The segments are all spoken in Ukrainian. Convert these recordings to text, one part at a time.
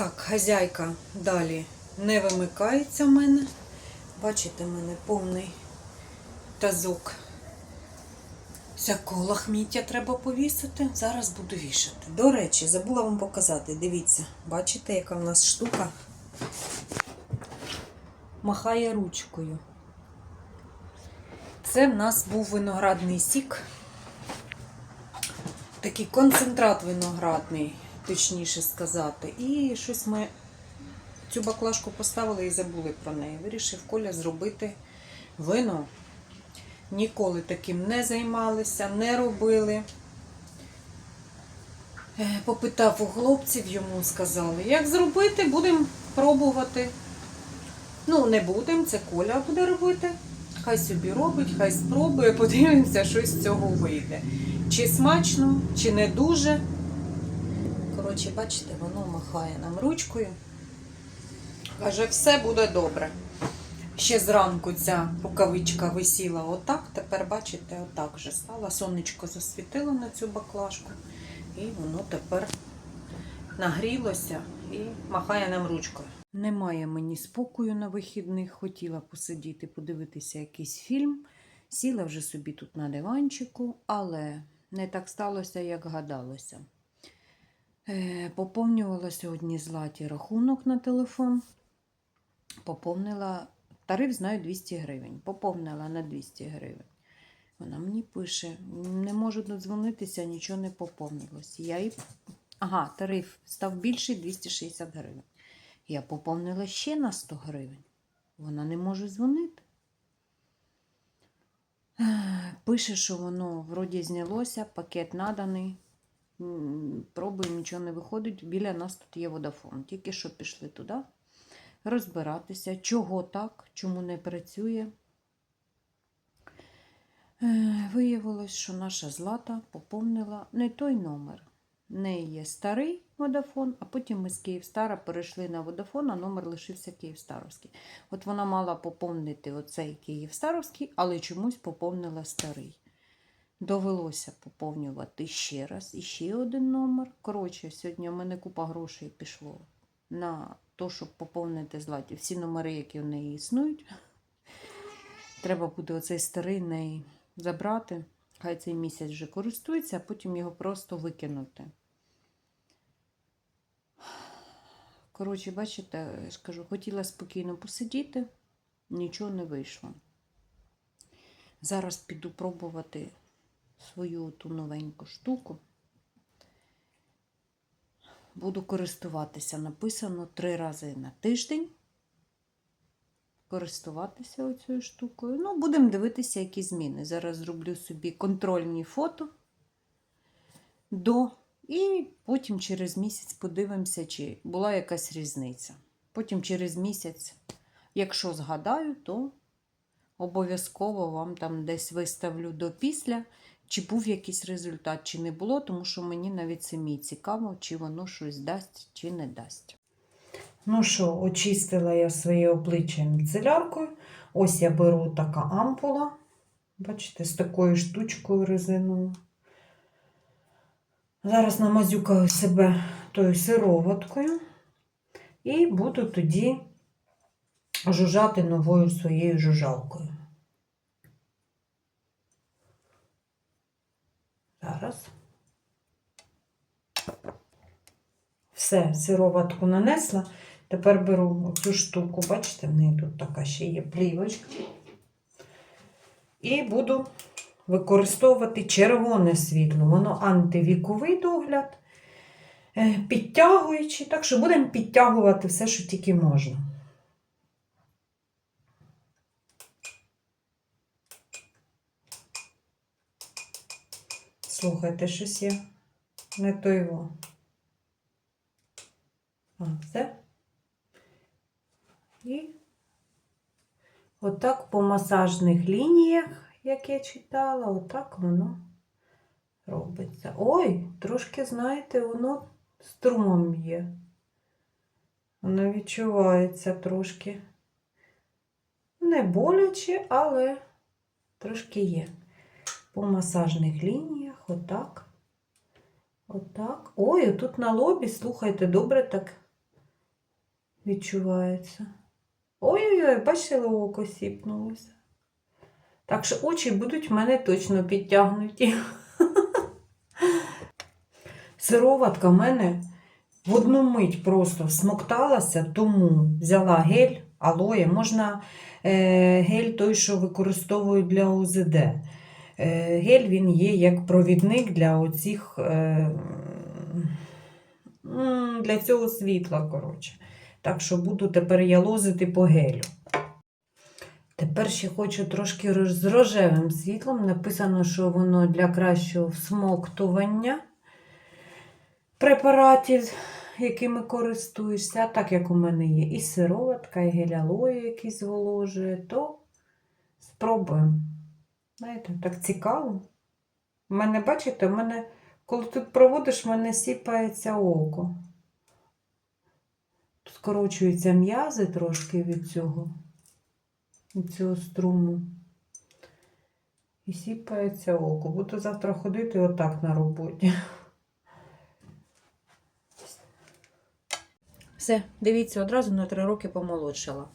Так, хазяйка далі не вимикається в мене. Бачите, в мене повний тазок. Всякого лахміття треба повісити. Зараз буду вішати. До речі, забула вам показати. Дивіться, бачите, яка в нас штука махає ручкою. Це в нас був виноградний сік. Такий концентрат виноградний, точніше сказати. І щось ми цю баклажку поставили і забули про неї. Вирішив Коля зробити вино. Ніколи таким не займалися, не робили. Е, Попитав у хлопців, йому сказали, як зробити, будемо пробувати. Ну, не будемо, це Коля буде робити. Хай собі робить, хай спробує, подивимося, що з цього вийде. Чи смачно, чи не дуже. Коротше, бачите, воно махає нам ручкою. Каже, все буде добре. Ще зранку ця рукавичка висіла отак. Тепер, бачите, отак вже стала. Сонечко засвітило на цю баклажку. І воно тепер нагрілося і махає нам ручкою. Немає мені спокою на вихідних. Хотіла посидіти, подивитися якийсь фільм. Сіла вже собі тут на диванчику, але не так сталося, як гадалося. Е, Поповнювала сьогодні златі рахунок на телефон. Поповнила тариф, знаю, 200 гривень. Поповнила на 200 гривень. Вона мені пише: не можу додзвонитися, нічого не поповнилось. Я їй... Ага, тариф став більший 260 гривень. Я поповнила ще на 100 гривень. Вона не може дзвонити. Пише, що воно вроді знялося, пакет наданий. Пробуємо, нічого не виходить. Біля нас тут є водафон. Тільки що пішли туди розбиратися, чого так, чому не працює. Е, Виявилось, що наша злата поповнила не той номер. В неї є старий водафон, а потім ми з Київстара перейшли на водафон, а номер лишився Київстаровський. От вона мала поповнити оцей Київстаровський, але чомусь поповнила старий. Довелося поповнювати ще раз і ще один номер. Коротше, сьогодні у мене купа грошей пішло на те, щоб поповнити златі. Всі номери, які в неї існують. Треба буде оцей старий неї забрати. Хай цей місяць вже користується, а потім його просто викинути. Коротше, бачите, я ж хотіла спокійно посидіти, нічого не вийшло. Зараз піду пробувати свою ту новеньку штуку. Буду користуватися. Написано три рази на тиждень. Користуватися оцією штукою. Ну, будемо дивитися, які зміни. Зараз зроблю собі контрольні фото до. І потім через місяць подивимося, чи була якась різниця. Потім через місяць, якщо згадаю, то обов'язково вам там десь виставлю до після, чи був якийсь результат, чи не було, тому що мені навіть самі цікаво, чи воно щось дасть, чи не дасть. Ну що, очистила я своє обличчя міцеляркою. Ось я беру така ампула. Бачите, з такою штучкою резиновою. Зараз намазюкаю себе тою сироваткою і буду тоді жужжати новою своєю жужжалкою. Зараз. Все, сироватку нанесла. Тепер беру цю штуку, бачите, в неї тут така ще є плівочка. І буду використовувати червоне світло. Воно антивіковий догляд, е, підтягуючий. Так що будемо підтягувати все, що тільки можна. Слухайте, щось є не то його. А, все. І отак по масажних лініях, як я читала, отак воно робиться. Ой, трошки, знаєте, воно струмом є. Воно відчувається трошки. Не боляче, але трошки є. По масажних лініях, отак. Отак. Ой, тут на лобі, слухайте, добре так відчувається. Ой-ой-ой, бачили, око сіпнулося. Так що очі будуть в мене точно підтягнуті. Сироватка в мене в одну мить просто смокталася, тому взяла гель, алоє. Можна е, гель той, що використовують для ОЗД. Е, гель він є як провідник для оцих, е, для цього світла. коротше. Так що буду тепер я лозити по гелю. Тепер ще хочу трошки з рожевим світлом. Написано, що воно для кращого всмоктування препаратів, якими користуєшся. Так як у мене є і сироватка, і гель алоє, який зволожує, то спробуємо. Знаєте, так цікаво. У мене, бачите, мене, коли тут проводиш, в мене сіпається око. Тут Скорочуються м'язи трошки від цього, від цього струму. І сіпається око. Буду завтра ходити отак на роботі. Все, дивіться, одразу на 3 роки помолодшала.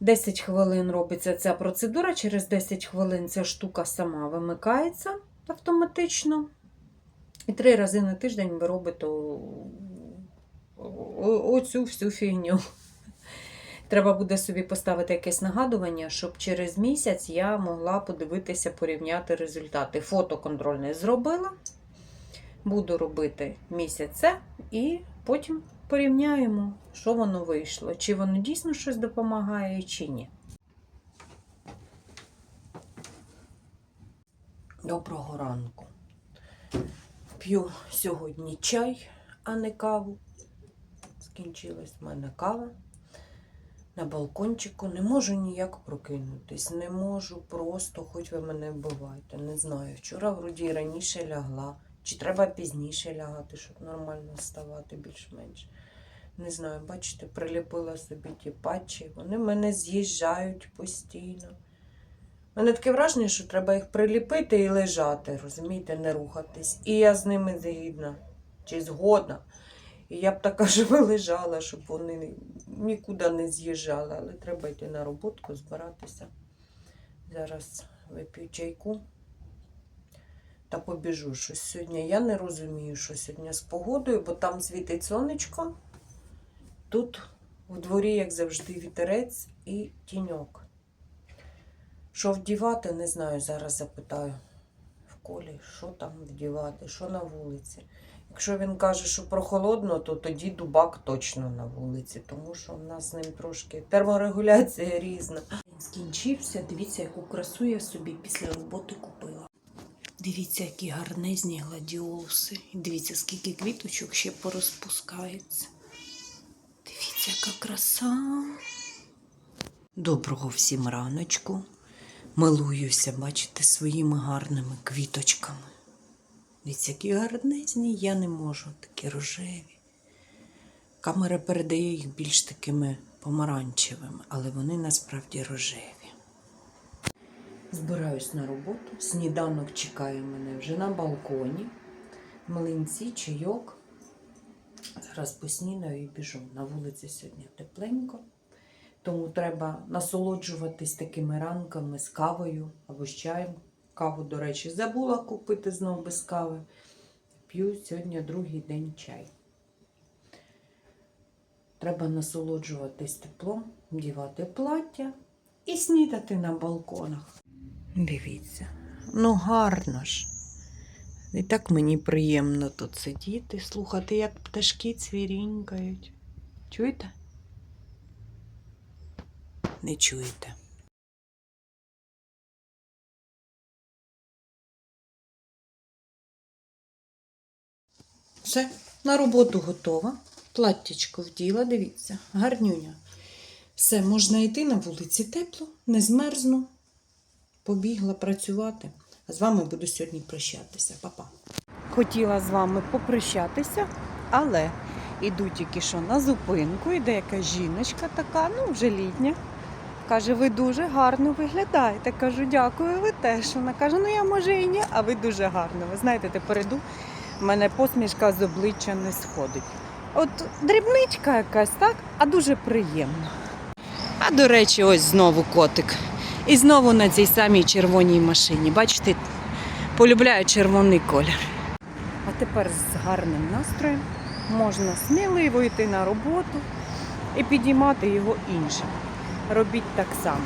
10 хвилин робиться ця процедура, через 10 хвилин ця штука сама вимикається автоматично. І три рази на тиждень ви робите оцю всю фігню. Треба буде собі поставити якесь нагадування, щоб через місяць я могла подивитися, порівняти результати. Фото контрольне зробила. Буду робити місяця і потім порівняємо, що воно вийшло. Чи воно дійсно щось допомагає, чи ні. Доброго ранку. П'ю сьогодні чай, а не каву. Скінчилась в мене кава. На балкончику не можу ніяк прокинутись. Не можу просто, хоч ви мене вбивайте. Не знаю. Вчора вроді раніше лягла. Чи треба пізніше лягати, щоб нормально вставати більш-менш. Не знаю, бачите, приліпила собі ті патчі. Вони в мене з'їжджають постійно. У мене таке враження, що треба їх приліпити і лежати, розумієте, не рухатись. І я з ними згідна чи згодна. І я б така ж лежала, щоб вони нікуди не з'їжджали, але треба йти на роботку, збиратися. Зараз вип'ю чайку та побіжу щось сьогодні. Я не розумію, що сьогодні з погодою, бо там світить сонечко. Тут у дворі, як завжди, вітерець і тіньок. Що вдівати, не знаю. Зараз запитаю в колі, що там вдівати, що на вулиці. Якщо він каже, що прохолодно, то тоді дубак точно на вулиці, тому що в нас з ним трошки терморегуляція різна. Він скінчився. Дивіться, яку красу я собі після роботи купила. Дивіться, які гарнезні гладіолуси. І Дивіться, скільки квіточок ще порозпускається. Дивіться, яка краса. Доброго всім раночку. Милуюся, бачите, своїми гарними квіточками. Дивіться, які гарнезні, я не можу, такі рожеві. Камера передає їх більш такими помаранчевими, але вони насправді рожеві. Збираюсь на роботу. Сніданок чекає мене вже на балконі. Млинці, чайок. Зараз поснідаю і біжу. На вулиці сьогодні тепленько. Тому треба насолоджуватись такими ранками з кавою або з чаєм. Каву, до речі, забула купити знову без кави. П'ю сьогодні другий день чай. Треба насолоджуватись теплом, вдівати плаття і снідати на балконах. Дивіться, ну гарно ж. І так мені приємно тут сидіти, слухати, як пташки цвірінькають. Чуєте? Не чуєте. Все, на роботу готова. Платтячко вділа, дивіться, гарнюня. Все, можна йти на вулиці тепло, не змерзну. Побігла працювати. А з вами буду сьогодні прощатися. Па-па. Хотіла з вами попрощатися, але іду тільки що на зупинку, іде якась жіночка така, ну вже літня. Каже, ви дуже гарно виглядаєте. Кажу, дякую, ви теж. Вона каже, ну я може і ні, а ви дуже гарно. Ви знаєте, тепер іду, в мене посмішка з обличчя не сходить. От дрібничка якась, так? А дуже приємно. А до речі, ось знову котик. І знову на цій самій червоній машині. Бачите, полюбляю червоний колір. А тепер з гарним настроєм можна сміливо йти на роботу і підіймати його іншим. Робіть так само.